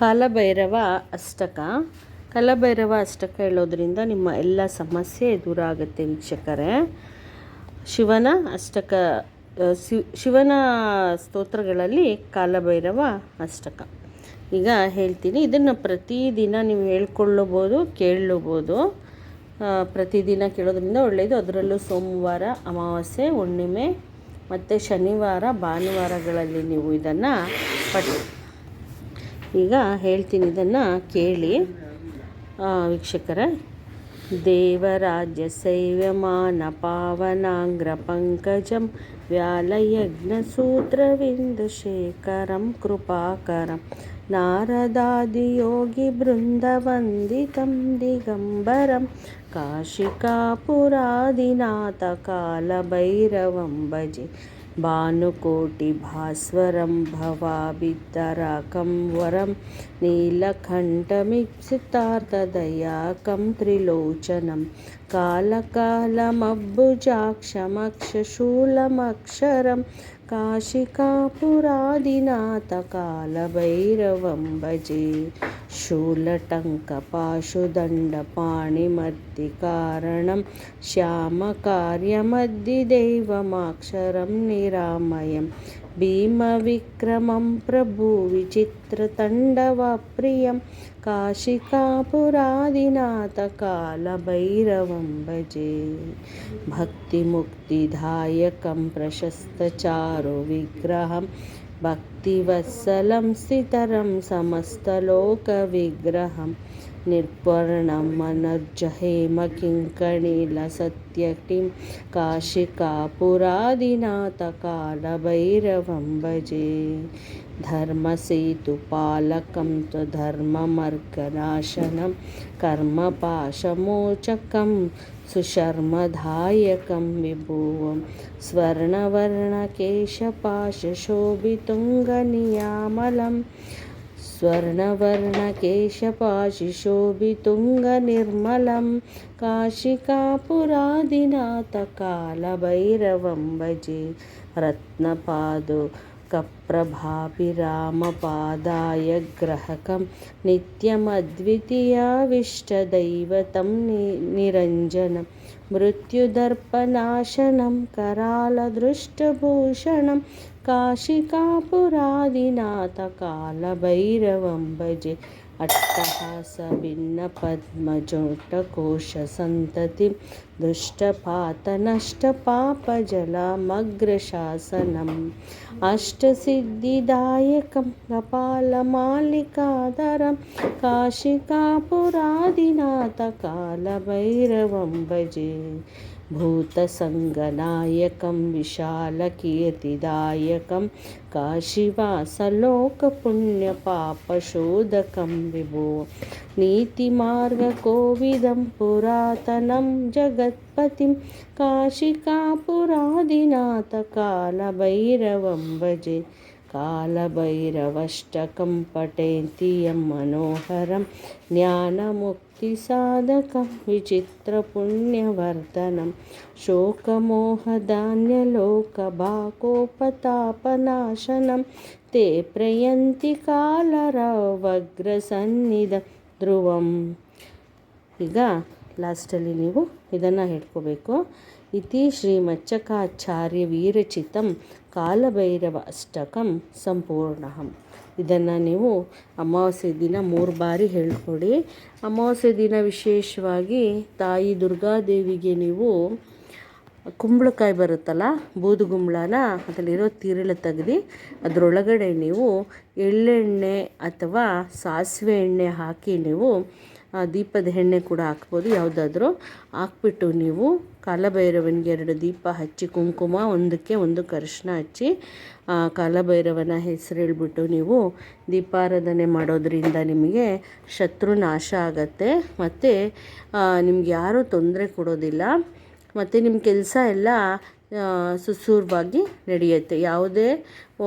ಕಾಲಭೈರವ ಅಷ್ಟಕ. ಕಾಲಭೈರವ ಅಷ್ಟಕ ಹೇಳೋದ್ರಿಂದ ನಿಮ್ಮ ಎಲ್ಲ ಸಮಸ್ಯೆ ದೂರ ಆಗುತ್ತೆ ವೀಕ್ಷಕರೇ. ಶಿವನ ಅಷ್ಟಕ ಶಿವನ ಸ್ತೋತ್ರಗಳಲ್ಲಿ ಕಾಲಭೈರವ ಅಷ್ಟಕ. ಈಗ ಹೇಳ್ತೀನಿ, ಇದನ್ನು ಪ್ರತಿದಿನ ನೀವು ಹೇಳ್ಕೊಳ್ಳಬೋದು ಕೇಳಬಹುದು. ಪ್ರತಿದಿನ ಕೇಳೋದ್ರಿಂದ ಒಳ್ಳೆಯದು ಅದರಲ್ಲೂ ಸೋಮವಾರ, ಅಮಾವಾಸ್ಯೆ, ಹುಣ್ಣಿಮೆ ಮತ್ತು ಶನಿವಾರ, ಭಾನುವಾರಗಳಲ್ಲಿ ನೀವು ಇದನ್ನು ಪಟ್ ಈಗ ಹೇಳ್ತೀನಿ ಇದನ್ನು ಕೇಳಿ. ವೀಕ್ಷಕರೇ, ದೇವರಾಜ್ಯ ಸೈವ್ಯಮಾನ ಪಾವನಾಂಗ್ರ ಪಂಕಜಂ ವ್ಯಾಲಯಜ್ಞಸೂತ್ರವಿಂದುಶೇಖರಂ ಕೃಪಾಕರಂ ನಾರದಾದಿಯೋಗಿ ಬೃಂದವಂದಿತಂ ದಿಗಂಬರಂ ಕಾಶಿಕಾಪುರಾದಿನಾಥ भानुकोटिभास्वरं वरं नीलकण्ठमिप्सितार्थदयाकं त्रिलोचनं कालकालमब्बुजाक्षमक्षशूलमक्षरं काशिकापुरादिनाथकालभैरवं भजे शूलटङ्कपाशुदण्डपाणिमद्दिकारणं श्यामकार्यमद्दिदैवमाक्षरं निरामयं। भीमविक्रमं प्रभुविचित्रतण्डवप्रियं काशिकापुरादिनाथकालभैरवं भजे। भक्तिमुक्तिदायकं प्रशस्तचारुविग्रहं। भक्तिवत्सलं स्थितरं समस्तलोकविग्रहं निर्वर्णं मनर्जहेमकिङ्कणीलसत्यटिं काशिकापुरादिनाथकालभैरवं भजे धर्मसेतुपालकं त्वधर्ममर्गनाशनं कर्मपाशमोचकं सुशर्मदायकं विभुवं। स्वर्णवर्णकेशपाशशोभितुङ्गनियामलं स्वर्णवर्णकेशपाशिशोभितुङ्गनिर्मलं काशिकापुरादिनाथकालभैरवं भजे रत्नपादुकप्रभाभिरामपादाय ग्रहकं नित्यमद्वितीयाविष्टदैवतं नि निरञ्जनं मृत्युदर्पनाशनं करालदृष्टभूषणं కాశికాపురాదినాథ కాలభైరవం భజే అట్టహాస భిన్న పద్మజోటకోశ సంతతి दुष्टपातनष्टपापजलमग्रशासनम् अष्टसिद्धिदायकं कपालमालिकाधरं काशिकापुरादिनाथकालभैरवं भजे भूतसङ्गनायकं विशालकीर्तिदायकं काशीवासलोकपुण्यपापशोधकं विभो नीतिमार्गकोविदं पुरातनं జగత్పతిం కాశికాపురాదినాథ కాలభైరవం భజే कालभैरवष्टकं पठेन्ति यं मनोहरं ज्ञानमुक्तिसाधकं विचित्रपुण्यवर्धनं शोकमोहधान्यलोकभाकोपतापनाशनं ते प्रयन्ति कालरवग्रसन्निध ध्रुवम् ಈಗ ಲಾಸ್ಟಲ್ಲಿ ನೀವು ಇದನ್ನು ಹೇಳ್ಕೋಬೇಕು. ಇತಿ ಶ್ರೀ ಮಚ್ಚಕಾಚಾರ್ಯ ವೀರಚಿತಂ ಕಾಲಭೈರವ ಅಷ್ಟಕಂ ಸಂಪೂರ್ಣಹಂ. ಇದನ್ನು ನೀವು ಅಮಾವಾಸ್ಯೆ ದಿನ ಮೂರು ಬಾರಿ ಹೇಳ್ಕೊಡಿ. ಅಮಾವಾಸ್ಯೆ ದಿನ ವಿಶೇಷವಾಗಿ ತಾಯಿ ದುರ್ಗಾದೇವಿಗೆ ನೀವು ಕುಂಬಳಕಾಯಿ ಬರುತ್ತಲ್ಲ ಬೂದುಗುಂಬಳನ ಅದರಲ್ಲಿರೋ ತಿರುಳು ತೆಗ್ದು ಅದರೊಳಗಡೆ ನೀವು ಎಳ್ಳೆಣ್ಣೆ ಅಥವಾ ಸಾಸಿವೆ ಎಣ್ಣೆ ಹಾಕಿ ನೀವು ದೀಪದ ಎಣ್ಣೆ ಕೂಡ ಹಾಕ್ಬೋದು. ಯಾವುದಾದ್ರೂ ಹಾಕ್ಬಿಟ್ಟು ನೀವು ಕಾಲಭೈರವನಿಗೆ ಎರಡು ದೀಪ ಹಚ್ಚಿ, ಕುಂಕುಮ ಒಂದಕ್ಕೆ ಒಂದು ಕರ್ಶನ ಹಚ್ಚಿ ಕಾಲಭೈರವನ ಹೆಸರು ಹೇಳ್ಬಿಟ್ಟು ನೀವು ದೀಪಾರಾಧನೆ ಮಾಡೋದ್ರಿಂದ ನಿಮಗೆ ಶತ್ರು ನಾಶ ಆಗತ್ತೆ. ಮತ್ತು ನಿಮ್ಗೆ ಯಾರೂ ತೊಂದರೆ ಕೊಡೋದಿಲ್ಲ. ಮತ್ತು ನಿಮ್ಮ ಕೆಲಸ ಎಲ್ಲ ಸುಸೂರವಾಗಿ ನಡೆಯುತ್ತೆ. ಯಾವುದೇ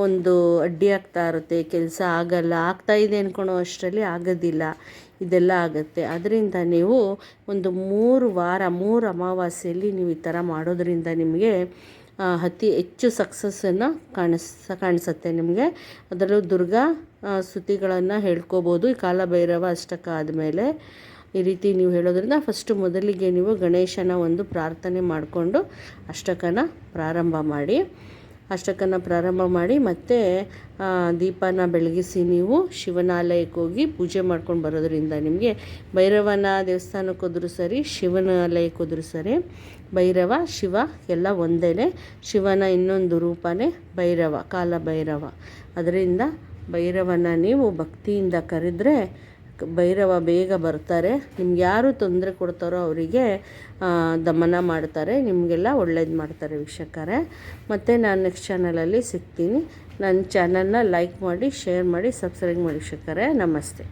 ಒಂದು ಅಡ್ಡಿ ಆಗ್ತಾ ಇರುತ್ತೆ, ಕೆಲಸ ಆಗಲ್ಲ, ಆಗ್ತಾ ಇದೆ ಅಂದ್ಕೊಳೋ ಅಷ್ಟರಲ್ಲಿ ಆಗೋದಿಲ್ಲ. ಇದೆಲ್ಲ ಆಗುತ್ತೆ. ಅದರಿಂದ ನೀವು ಒಂದು ಮೂರು ವಾರ, ಮೂರು ಅಮಾವಾಸ್ಯೆಯಲ್ಲಿ ನೀವು ಈ ಥರ ಮಾಡೋದರಿಂದ ನಿಮಗೆ ಅತಿ ಹೆಚ್ಚು ಸಕ್ಸಸ್ಸನ್ನು ಕಾಣಿಸ್, ಕಾಣಿಸುತ್ತೆ ನಿಮಗೆ. ಅದರಲ್ಲೂ ದುರ್ಗಾ ಸ್ತುತಿಗಳನ್ನು ಹೇಳ್ಕೋಬೋದು. ಈ ಕಾಲಭೈರವ ಅಷ್ಟಕ ಆದಮೇಲೆ ಈ ರೀತಿ ನೀವು ಹೇಳೋದ್ರಿಂದ ಫಸ್ಟು ಮೊದಲಿಗೆ ನೀವು ಗಣೇಶನ ಒಂದು ಪ್ರಾರ್ಥನೆ ಮಾಡಿಕೊಂಡು ಅಷ್ಟಕನ ಪ್ರಾರಂಭ ಮಾಡಿ. ಅಷ್ಟಕನ ಪ್ರಾರಂಭ ಮಾಡಿ ಮತ್ತೆ ದೀಪನ ಬೆಳಗಿಸಿ ನೀವು ಶಿವನಾಲಯಕ್ಕೆ ಹೋಗಿ ಪೂಜೆ ಮಾಡ್ಕೊಂಡು ಬರೋದ್ರಿಂದ ನಿಮಗೆ ಭೈರವನ ದೇವಸ್ಥಾನಕ್ಕೆ ಹೋದ್ರೂ ಸರಿ, ಶಿವನಾಲಯಕ್ಕೆ ಹೋದ್ರೂ ಸರಿ, ಭೈರವ, ಶಿವ ಎಲ್ಲ ಒಂದೇ ಶಿವನ ಇನ್ನೊಂದು ರೂಪನೇ ಭೈರವ ಕಾಲ ಭೈರವ ಅದರಿಂದ ಭೈರವನ ನೀವು ಭಕ್ತಿಯಿಂದ ಕರೆದ್ರೆ ಭೈರವ ಬೇಗ ಬರ್ತಾರೆ. ನಿಮ್ಗೆ ಯಾರು ತೊಂದರೆ ಕೊಡ್ತಾರೋ ಅವರಿಗೆ ದಮನ ಮಾಡ್ತಾರೆ. ನಿಮಗೆಲ್ಲ ಒಳ್ಳೇದು ಮಾಡ್ತಾರೆ ವೀಕ್ಷಕರೇ. ಮತ್ತು ನಾನು ನೆಕ್ಸ್ಟ್ ಚಾನಲಲ್ಲಿ ಸಿಗ್ತೀನಿ. ನನ್ನ ಚಾನಲ್ನ ಲೈಕ್ ಮಾಡಿ ಶೇರ್ ಮಾಡಿ ಸಬ್ಸ್ಕ್ರೈಬ್ ಮಾಡಿ ವೀಕ್ಷಕರೇ. ನಮಸ್ತೆ.